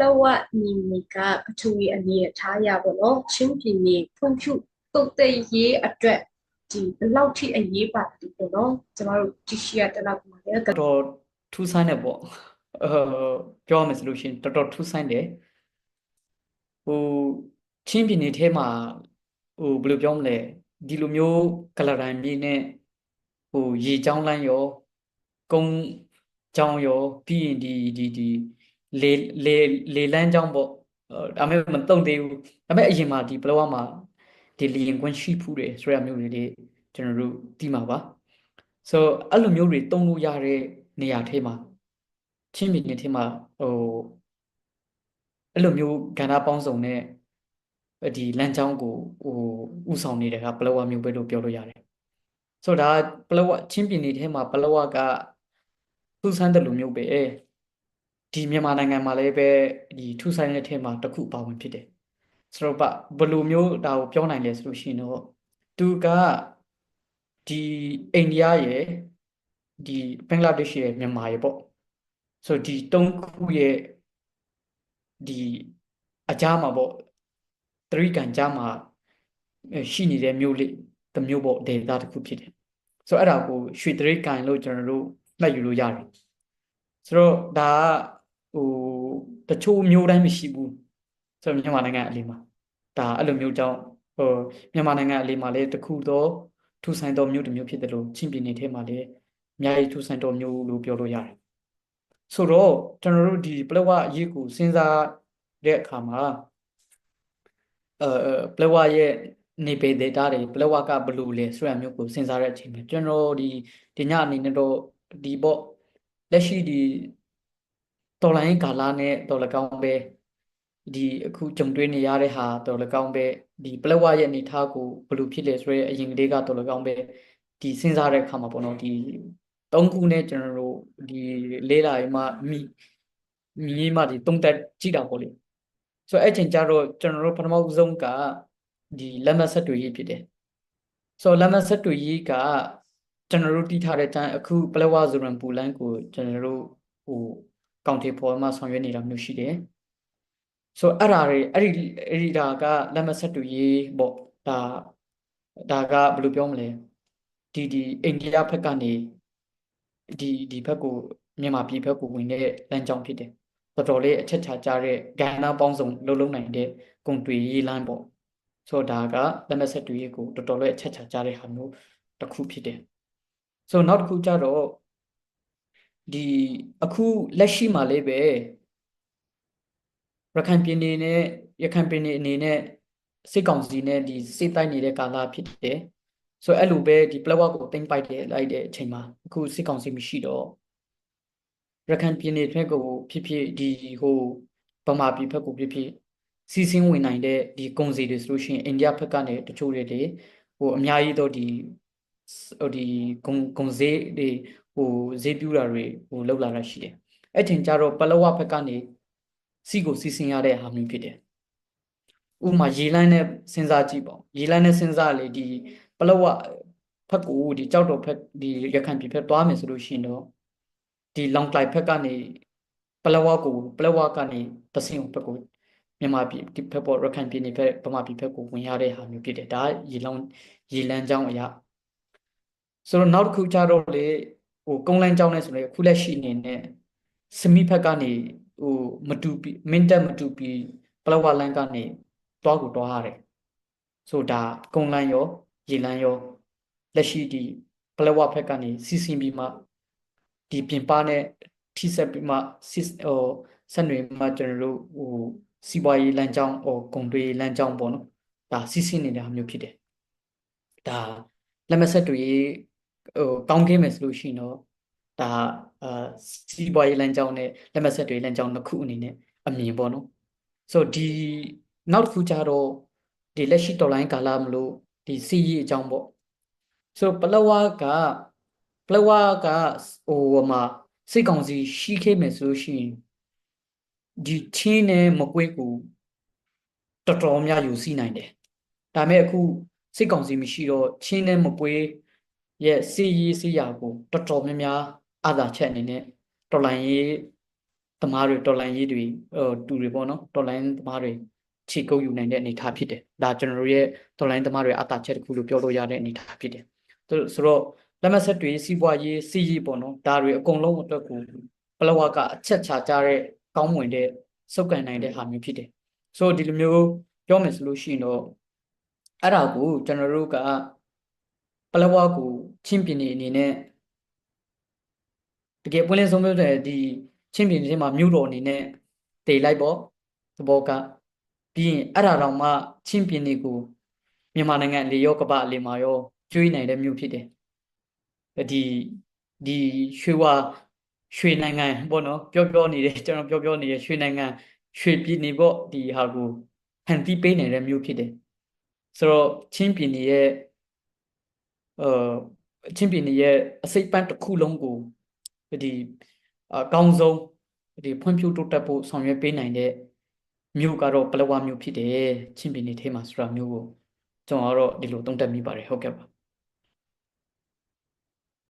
လဝညီမီကပထဝီအနေအထားရပါတော့ချင်းပြည်နယ်ဖွံ့ဖြိုးတုတ်သိရေးအတွက်ဒီဘယ်လောက်ထိအရေးပါတယ်ပေါ့နော်ကျမတို့ကြည့်ရှိရတဲ့လောက်မှာလည်းတော်တော်ထူးဆန်းတယ်ပေါ့အဲပြောရမယ်ဆိုလို့ရှိရင်တော်တော်ထူးဆန်းတယ်ဟိုချင်းပြည်နယ်ထဲမှာဟိုဘယ်လိုပြောမလဲဒီလိုမျိုးကလရန်ပြည်နဲ့ဟိုရေချောင်းလန်းရောကုန်းချောင်းရောပြီးရင်ဒီဒီဒီ လေလေလေလန်းချောင်းပေါ့ဒါပေမဲ့မတုံသေးဘူးဒါပေမဲ့အရင်မှာဒီဘလောကမှာဒီလီရင်ကွန်းရှိဖူးတယ်ဆိုရမျိုးတွေကျွန်တော်တို့သိမှာပါဆိုအဲ့လိုမျိုးတွေတုံးလို့ရတဲ့နေရာထဲမှာချင်းပြည်နယ်ထဲမှာဟိုအဲ့လိုမျိုးကဏ္ဍပေါင်းစုံနဲ့ဒီလမ်းကြောင်းကိုဟိုဥဆောင်နေတဲ့ကပလောဝမျိုးပဲလို့ပြောလို့ရတယ်ဆိုတော့ဒါပလောဝချင်းပြည်နယ်ထဲမှာပလောဝကထူးဆန်းတဲ့လူမျိုးပဲ ဒီမြန်မာနိုင်ငံမှာလည်းပဲဒီထူးဆန်းတဲ့ထဲမှာတစ်ခုပါဝင်ဖြစ်တယ်ဆိုတော့ဘယ်လိုမျိုးဒါကိုပြောနိုင်လဲဆိုလို့ရှိရင်တော့သူကဒီအိန္ဒိယရဲ့ဒီဘင်္ဂလားဒေ့ရှ်ရဲ့မြန်မာရဲ့ပေါ့ဆိုဒီတုံးခုရဲ့ဒီအကြားမှာပေါ့တရိကန်ကြားမှာရှိနေတဲ့မြို့လေးတစ်မျိုးပေါ့ဒေသတစ်ခုဖြစ်တယ်ဆိုတော့အဲ့ဒါကိုရွှေတရိကန်လို့ကျွန်တော်တို့မှတ်ယူလို့ရတယ်ဆိုတော့ဒါက ဟိုတချို့မျိုးတိုင်းမရှိဘူးဆိုတော့မြန်မာနိုင်ငံအလေးမှာဒါအဲ့လိုမျိုးကြောင့်ဟိုမြန်မာနိုင်ငံအလေးမှာလည်းတခုတော့ထူဆိုင်တော်မျိုးတစ်မျိုးဖြစ်တယ်လို့ချင်းပြည်နယ်ထဲမှာလည်းအများကြီးထူဆိုင်တော်မျိုးလို့ပြောလို့ရတယ်ဆိုတော့ကျွန်တော်တို့ဒီပလဝအရေးကိုစဉ်းစားတဲ့အခါမှာအဲပလဝရဲ့နေပေ data တွေပလဝကဘယ်လိုလဲဆိုရမျိုးကိုစဉ်းစားတဲ့အချိန်မှာကျွန်တော်ဒီဒီညအနေနဲ့တော့ဒီပေါ့လက်ရှိဒီ တော်လိုင်းကာလာနဲ့တော်လကောင်းပဲဒီအခုကြုံတွေ့နေရတဲ့ဟာတော်လကောင်းပဲဒီပလဝရဲ့အနေထားကိုဘယ်လိုဖြစ်လဲဆိုရဲအရင်ကလေးကတော်လကောင်းပဲဒီစဉ်းစားတဲ့အခါမှာပေါ့နော်ဒီသုံးခုနဲ့ကျွန်တော်တို့ဒီလေးလာရင်မှမိမိမှဒီသုံးသက်ကြည့်တာပေါ့လေဆိုတော့အဲ့ချိန်ကျတော့ကျွန်တော်တို့ပထမဆုံးကဒီလက်မှတ်ဆက်တွေ့ရေးဖြစ်တယ်ဆိုတော့လက်မှတ်ဆက်တွေ့ရေးကကျွန်တော်တို့တီးထားတဲ့အတိုင်းအခုပလဝဇူရန်ပူလန်ကိုကျွန်တော်တို့ဟို ကောင်ထေဖော်မှဆောင်ရွက်နေတာမျိုးရှိတယ်ဆိုတော့အဲ့ဒါတွေအဲ့ဒီအဲ့ဒီဒါကလက်မှတ်ဆက်တွေ့ရေးပေါ့ဒါဒါကဘယ်လိုပြောမလဲဒီဒီအိန္ဒိယဘက်ကနေဒီဒီဘက်ကိုမြန်မာပြည်ဘက်ကိုဝင်တဲ့လမ်းကြောင်းဖြစ်တယ်တော်တော်လေးအချက်ချာကြတဲ့ကဏ္ဍပေါင်းစုံလုံးလုံးနိုင်တဲ့ကုန်တွေရေးလမ်းပေါ့ဆိုတော့ဒါကလက်မဆက်တွေကိုတော်တော်လေးအချက်ချာကြတဲ့ဟာမျိုးတစ်ခုဖြစ်တယ်ဆိုတော့နောက်တစ်ခုကြတော့ ဒီအခုလက်ရှိမှာလေးပဲရခိုင်ပြည်နယ်နဲ့ရခိုင်ပြည်နယ်အနေနဲ့စစ်ကောင်စီနဲ့ဒီစစ်တိုက်နေတဲ့ကာလဖြစ်တယ်ဆိုတော့အဲ့လိုပဲဒီပလက်ဝကိုတင်ပိုက်တယ်လိုက်တဲ့အချိန်မှာအခုစစ်ကောင်စီမရှိတော့ရခိုင်ပြည်နယ်ဘက်ကိုဖြစ်ဖြစ်ဒီဟိုဗမာပြည်ဘက်ကိုဖြစ်ဖြစ်စီးစင်းဝင်နိုင်တဲ့ဒီကုန်စည်တွေဆိုလို့ရှိရင်အိန္ဒိယဘက်ကနေတချို့တွေဟိုအများကြီးတော့ဒီဟိုဒီကုန်ကုန်စည်တွေ ဟိုဈေးပြူတာတွေဟိုလောက်လာတာရှိတယ်အဲ့ချိန်ကျတော့ပလဝဘက်ကနေစီကိုစီးစင်းရတဲ့ဟာမျိုးဖြစ်တယ်ဥမာရေလိုင်းနဲ့စဉ်းစားကြည့်ပေါ့ရေလိုင်းနဲ့စဉ်းစားလေဒီပလဝဖက်ကိုဒီကြောက်တော်ဖက်ဒီရခိုင်ပြည်ဖက်သွားမယ်ဆိုလို့ရှိရင်တော့ဒီလောင်ကလိုက်ဖက်ကနေပလဝကိုပလဝကနေတဆင်ဘက်ကိုမြန်မာပြည်ဒီဖက်ပေါ်ရခိုင်ပြည်နယ်ဖက်ဗမာပြည်ဖက်ကိုဝင်ရတဲ့ဟာမျိုးဖြစ်တယ်ဒါရေလောင်ရေလန်းကြောင်းအရာဆိုတော့နောက်တစ်ခုကြတော့လေ ဟိုကုန်းလန်းကြောင်းနဲ့ဆိုလေခုလက်ရှိအနေနဲ့စမိဖက်ကနေဟိုမတူပီမင်းတက်မတူပီပလဝလန်းကနေတွားကိုတွားရတယ်ဆိုဒါကုန်းလန်းရောရေလန်းရောလက်ရှိဒီပလဝဖက်ကနေစီစင်ပြီးမှဒီပြင်ပနဲ့ထိဆက်ပြီးမှစစ်ဟိုဆက်နွေမှကျွန်တော်တို့ဟိုစီးပွားရေးလမ်းကြောင်းဟိုဂုံတွေလမ်းကြောင်းပေါ့နော်ဒါစီးဆင်းနေတာမျိုးဖြစ်တယ်ဒါလက်မဆက်တွေ ဟိုကောင်းခင်းမယ်ဆိုလို့ရှိရင်တော့ဒါအာစီးပွားရေးလမ်းကြောင်းနဲ့လက်မဆက်တွေလမ်းကြောင်းတစ်ခုအနေနဲ့အမြင်ပေါ့နော်ဆိုဒီနောက်တစ်ခုကြတော့ဒီလက်ရှိတော်လိုင်းကာလမလို့ဒီစီးရေးအကြောင်းပေါ့ဆိုပလဝကပလဝကဟိုမှာစိတ်ကောင်းစီရှိခဲ့မယ်ဆိုလို့ရှိရင်ဒီချင်းနဲ့မကွေးကိုတော်တော်များယူစီနိုင်တယ်ဒါပေမဲ့အခုစိတ်ကောင်းစီမရှိတော့ချင်းနဲ့မကွေး ရဲ့စီရေးစီရာကိုတော်တော်များများအာသာချက်အနေနဲ့တော်လိုင်းရေးသမားတွေတော်လိုင်းရေးတွေဟိုတူတွေပေါ့နော်တော်လိုင်းသမားတွေခြေကုပ်ယူနိုင်တဲ့အနေအထားဖြစ်တယ်ဒါကျွန်တော်တို့ရဲ့တော်လိုင်းသမားတွေအတာချက်တစ်ခုလို့ပြောလို့ရတဲ့အနေအထားဖြစ်တယ်ဆိုတော့လက်မဆက်တွေစီးပွားရေးစီးရေးပေါ့နော်ဒါတွေအကုန်လုံးအတွက်ကိုပလဝကအချက်ချကြတဲ့ကောင်းမွန်တဲ့စုပ်ကန်နိုင်တဲ့ဟာမျိုးဖြစ်တယ်ဆိုတော့ဒီလိုမျိုးပြောမယ်ဆိုလို့ရှိရင်တော့အဲ့ဒါကိုကျွန်တော်တို့က ပလဝကိုချင်းပြင်းနေအနေနဲ့တကယ်ပွင့်လင်းဆုံးပြောတဲ့ဒီချင်းပြည်နယ်ထဲမှာမြို့တော်အနေနဲ့တည်လိုက်ပေါ့သဘောကပြီးရင်အဲ့ဒါတော့မှချင်းပြည်နယ်ကိုမြန်မာနိုင်ငံလေရောကပအလေမှာရောကျွေးနိုင်တဲ့မြို့ဖြစ်တယ်ဒီဒီရွှေဝါရွှေနိုင်ငံပေါ့နော်ပြောပြောနေတယ်ကျွန်တော်ပြောပြောနေရရွှေနိုင်ငံရွှေပြည်နယ်ပေါ့ဒီဟာကိုဖန်တီးပေးနိုင်တဲ့မြို့ဖြစ်တယ်ဆိုတော့ချင်းပြည်နယ်ရဲ့ 呃ချင်းပြည်နယ်ရဲ့အစိပ်ပန်းတစ်ခုလုံးကိုဒီအကောင်းဆုံးဒီဖွံ့ဖြိုးတိုးတက်ဖို့ဆောင်ရွက်ပေးနိုင်တဲ့မြို့ကတော့ပလဝမြို့ဖြစ်တယ်ချင်းပြည်နယ်ထဲမှာဆိုတာမျိုးကိုကျွန်တော်ကတော့ဒီလိုသုံးသပ်မိပါတယ်ဟုတ်ကဲ့ပါ